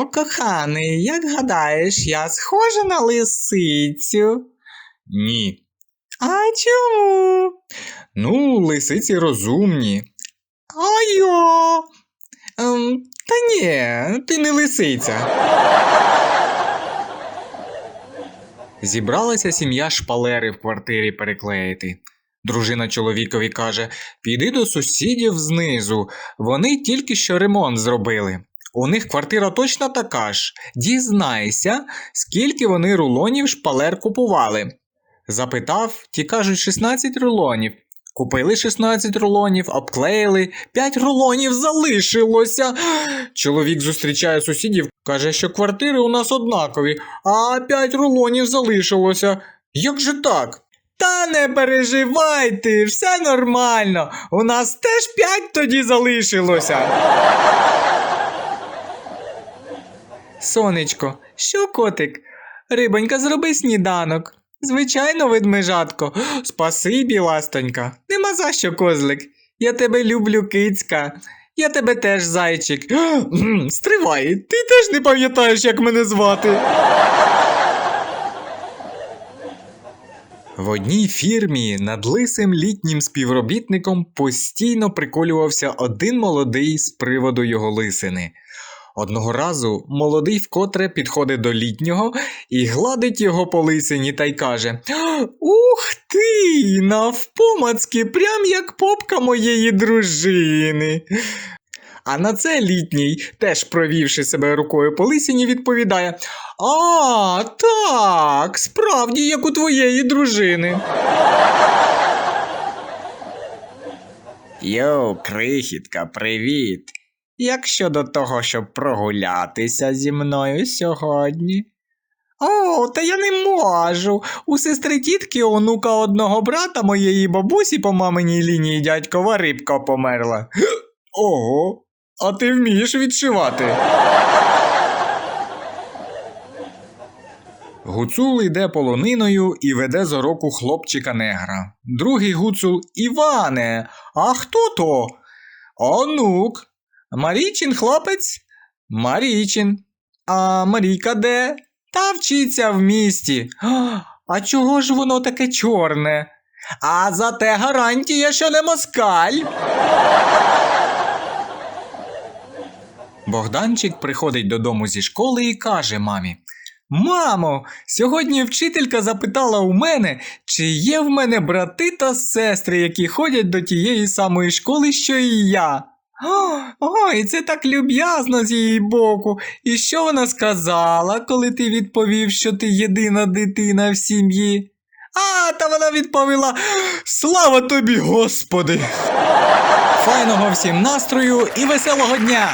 О, коханий, як гадаєш, я схожа на лисицю? Ні. А чому? Ну, лисиці розумні. А я. Ем, та ні, ти не лисиця. Зібралася сім'я шпалери в квартирі переклеїти. Дружина чоловікові каже: Піди до сусідів знизу, вони тільки що ремонт зробили. У них квартира точно така ж. Дізнайся, скільки вони рулонів шпалер купували. Запитав, ті кажуть 16 рулонів. Купили 16 рулонів, обклеїли, 5 рулонів залишилося. Чоловік зустрічає сусідів, каже, що квартири у нас однакові, а 5 рулонів залишилося. Як же так? Та не переживайте, все нормально. У нас теж п'ять тоді залишилося. Сонечко, що котик? Рибонька, зроби сніданок. Звичайно, ведмежатко. Спасибі, ластонька. Нема за що, козлик. Я тебе люблю, кицька. Я тебе теж зайчик. Стривай, ти теж не пам'ятаєш, як мене звати. В одній фірмі над лисим літнім співробітником постійно приколювався один молодий з приводу його лисини. Одного разу молодий вкотре підходить до літнього і гладить його по лисині та й каже: Ух ти! Навпомацки, прям як попка моєї дружини. А на це літній, теж провівши себе рукою по лисині, відповідає: А, так, справді, як у твоєї дружини. Йоу, крихітка, привіт. Як щодо того, щоб прогулятися зі мною сьогодні? О, та я не можу. У сестри тітки онука одного брата моєї бабусі по маминій лінії дядькова рибка померла. Ого, а ти вмієш відшивати? Гуцул йде полониною і веде за року хлопчика негра. Другий гуцул Іване, а хто то? Онук. Марічин хлопець? Марічин. А Марійка де? Та вчиться в місті. А, чого ж воно таке чорне? А зате гарантія, що не москаль. Богданчик приходить додому зі школи і каже мамі: Мамо, сьогодні вчителька запитала у мене, чи є в мене брати та сестри, які ходять до тієї самої школи, що і я. Ой, це так люб'язно з її боку. І що вона сказала, коли ти відповів, що ти єдина дитина в сім'ї? А, та вона відповіла: Слава тобі, Господи! Файного всім настрою і веселого дня!